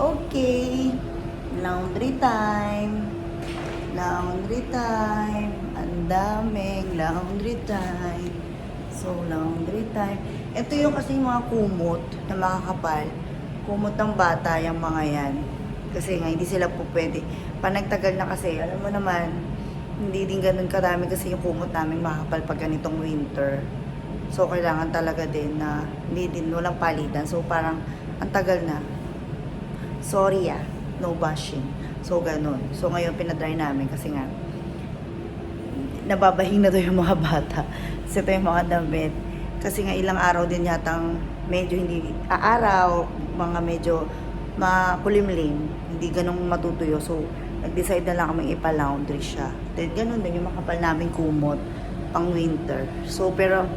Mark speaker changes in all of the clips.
Speaker 1: Okay. Laundry time. Laundry time. Ang daming laundry time. So, laundry time. Ito yung kasi mga kumot na makakapal. Kumot ng bata, yung mga yan. Kasi nga, hindi sila po pwede. Panagtagal na kasi, alam mo naman, hindi din ganun karami kasi yung kumot namin makakapal pag ganitong winter. So, kailangan talaga din na hindi din, walang palitan. So, parang, ang tagal na. Sorry ah, no bashing. So, ganun. So, ngayon, pinadry namin kasi nga, nababahing na to yung mga bata. Kasi ito yung mga damit. Kasi nga ilang araw din yatang medyo hindi aaraw, mga medyo makulimlim, hindi ganong matutuyo. So, nag-decide na lang kami ipa-laundry siya. Then, ganun din yung makapal namin kumot pang winter. So, pero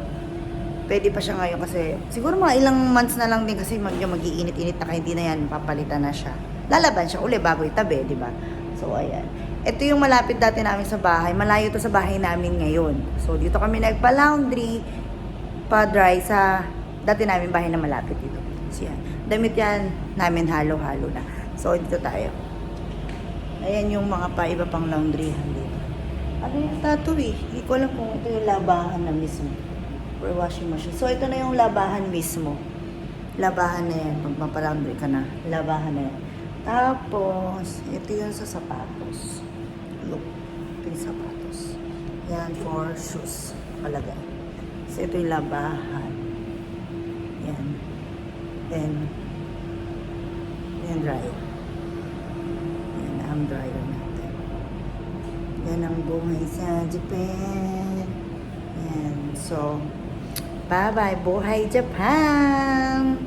Speaker 1: pwede pa siya ngayon kasi siguro mga ilang months na lang din kasi mag mag-iinit-init na kaya hindi na yan papalitan na siya. Lalaban siya uli bago itabi, di ba? So, ayan. Ito yung malapit dati namin sa bahay. Malayo to sa bahay namin ngayon. So, dito kami nagpa-laundry, pa-dry sa dati namin bahay na malapit dito. So, yan. Damit yan namin halo-halo na. So, dito tayo. Ayan yung mga pa iba pang laundryhan dito. Ano yung tattoo eh? Hindi ko alam kung ito yung labahan na mismo. Or washing machine. So, ito na yung labahan mismo. Labahan na yan. Pag mapalaundry ka na, labahan na yan. Tapos, ito yung sa sapatos. Look. Ito yung sapatos. Yan for shoes. Palagay. So, ito yung labahan. Yan. Then, yan dryer. Yan ang dryer natin. Yan ang buhay sa Japan. Yan. So, bye-bye. Buhay Japan!